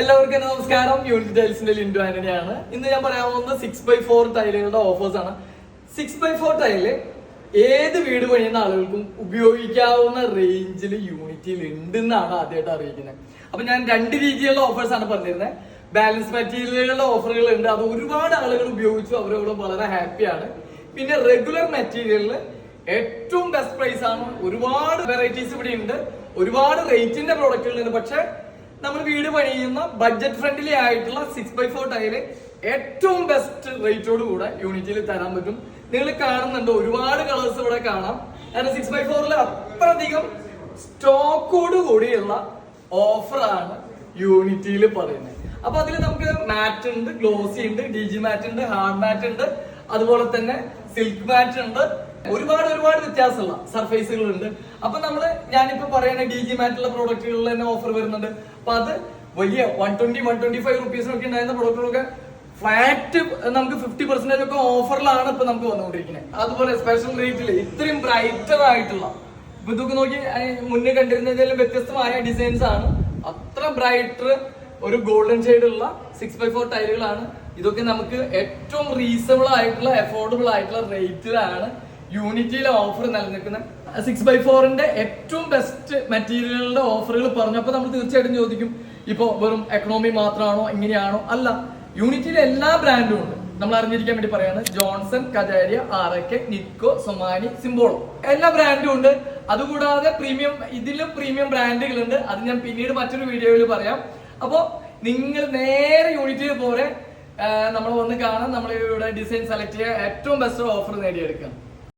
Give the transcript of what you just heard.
എല്ലാവർക്കും നമസ്കാരം. യൂണിറ്റ് ടൈൽസിന്റെ ലിൻഡു ആന്റണിയാണ്. ഇന്ന് ഞാൻ പറയാൻ പോകുന്നത് സിക്സ് ബൈ ഫോർ ടൈലുകളുടെ ഓഫേഴ്സ് ആണ്. സിക്സ് ബൈ ഫോർ ടൈൽ ഏത് വീട് പണിയുന്ന ആളുകൾക്കും ഉപയോഗിക്കാവുന്ന റേഞ്ചിൽ യൂണിറ്റിയിൽ ഉണ്ടെന്നാണ് ആദ്യമായിട്ട് അറിയിക്കുന്നത്. അപ്പൊ ഞാൻ രണ്ട് രീതിയിലുള്ള ഓഫേഴ്സ് ആണ് പറഞ്ഞിരുന്നത് ബാലൻസ് മെറ്റീരിയലുകളുടെ ഓഫറുകൾ ഉണ്ട്. അത് ഒരുപാട് ആളുകൾ ഉപയോഗിച്ചു. അവരോട് വളരെ ഹാപ്പിയാണ് പിന്നെ റെഗുലർ മെറ്റീരിയലിൽ ഏറ്റവും ബെസ്റ്റ് പ്രൈസ് ആണ്. ഒരുപാട് വെറൈറ്റീസ് ഇവിടെ ഉണ്ട്. ഒരുപാട് റേറ്റിന്റെ പ്രോഡക്റ്റുകൾ ഉണ്ട്. പക്ഷെ നമ്മൾ വീട് പണിയുന്ന ബഡ്ജറ്റ് ഫ്രണ്ട്ലി ആയിട്ടുള്ള സിക്സ് ബൈ ഫോർ ടയർ ഏറ്റവും ബെസ്റ്റ് റേറ്റോട് കൂടെ യൂണിറ്റിൽ തരാൻ പറ്റും. നിങ്ങൾ കാണുന്നുണ്ട് ഒരുപാട് കളേഴ്സ് ഇവിടെ കാണാം. കാരണം സിക്സ് ബൈ ഫോറിൽ അത്രയധികം സ്റ്റോക്കോട് കൂടിയുള്ള ഓഫറാണ് യൂണിറ്റിയിൽ പറയുന്നത്. അപ്പൊ അതിൽ നമുക്ക് മാറ്റ് ഉണ്ട് ഗ്ലോസി ഉണ്ട് ഡി ജി മാറ്റ് ഉണ്ട് ഹാർഡ് മാറ്റ് ഉണ്ട്. അതുപോലെ തന്നെ സിൽക്ക് മാറ്റ് ഉണ്ട്. ഒരുപാട് ഒരുപാട് വ്യത്യാസമുള്ള സർഫേസുകളുണ്ട് അപ്പൊ നമ്മൾ ഞാനിപ്പോ പറയുന്ന ഡി ജി മാറ്റുള്ള പ്രോഡക്റ്റുകളിൽ തന്നെ ഓഫർ വരുന്നുണ്ട്. അപ്പൊ അത് വലിയ one twenty one twenty five റുപ്പീസിനൊക്കെ ഉണ്ടായിരുന്ന പ്രോഡക്റ്റുകളൊക്കെ ഫ്ലാറ്റ് നമുക്ക് ഫിഫ്റ്റി പെർസെന്റേജ് ഒക്കെ ഓഫറിലാണ് ഇപ്പൊ നമുക്ക് വന്നുകൊണ്ടിരിക്കുന്നത് അതുപോലെ സ്പെഷ്യൽ റേറ്റിൽ ഇത്രയും ബ്രൈറ്റർ ആയിട്ടുള്ള ഇപ്പൊ ഇതൊക്കെ നോക്കി മുന്നേ കണ്ടിരുന്നതിലും വ്യത്യസ്തമായ ഡിസൈൻസ് ആണ്. അത്ര ബ്രൈറ്റർ ഒരു ഗോൾഡൻ ഷെയ്ഡ് ഉള്ള സിക്സ് ബൈ ഫോർ ടൈലുകളാണ് ഇതൊക്കെ നമുക്ക് ഏറ്റവും റീസണബിൾ ആയിട്ടുള്ള അഫോർഡബിൾ ആയിട്ടുള്ള റേറ്റിലാണ് യൂണിറ്റിയിലെ ഓഫർ നിലനിൽക്കുന്നത്. സിക്സ് ബൈ ഫോറിന്റെ ഏറ്റവും ബെസ്റ്റ് മെറ്റീരിയലുകളുടെ ഓഫറുകൾ പറഞ്ഞു അപ്പൊ നമ്മൾ തീർച്ചയായിട്ടും ചോദിക്കും ഇപ്പൊ വെറും എക്കണോമി മാത്രമാണോ ഇങ്ങനെയാണോ? അല്ല യൂണിറ്റിയിലെ എല്ലാ ബ്രാൻഡും ഉണ്ട്. നമ്മൾ അറിഞ്ഞിരിക്കാൻ വേണ്ടി പറയാണ് Johnson Kajaria R K Nitco Somany Simpolo എല്ലാ ബ്രാൻഡും ഉണ്ട്. അതുകൂടാതെ പ്രീമിയം ഇതിലും പ്രീമിയം ബ്രാൻഡുകളുണ്ട് അത് ഞാൻ പിന്നീട് മറ്റൊരു വീഡിയോയിൽ പറയാം. അപ്പോ നിങ്ങൾ നേരെ യൂണിറ്റിൽ പോലെ നമ്മൾ വന്ന് കാണാൻ നമ്മൾ ഇവിടെ ഡിസൈൻ സെലക്ട് ചെയ്യുക ഏറ്റവും ബെസ്റ്റ് ഓഫർ നേടിയെടുക്കാം.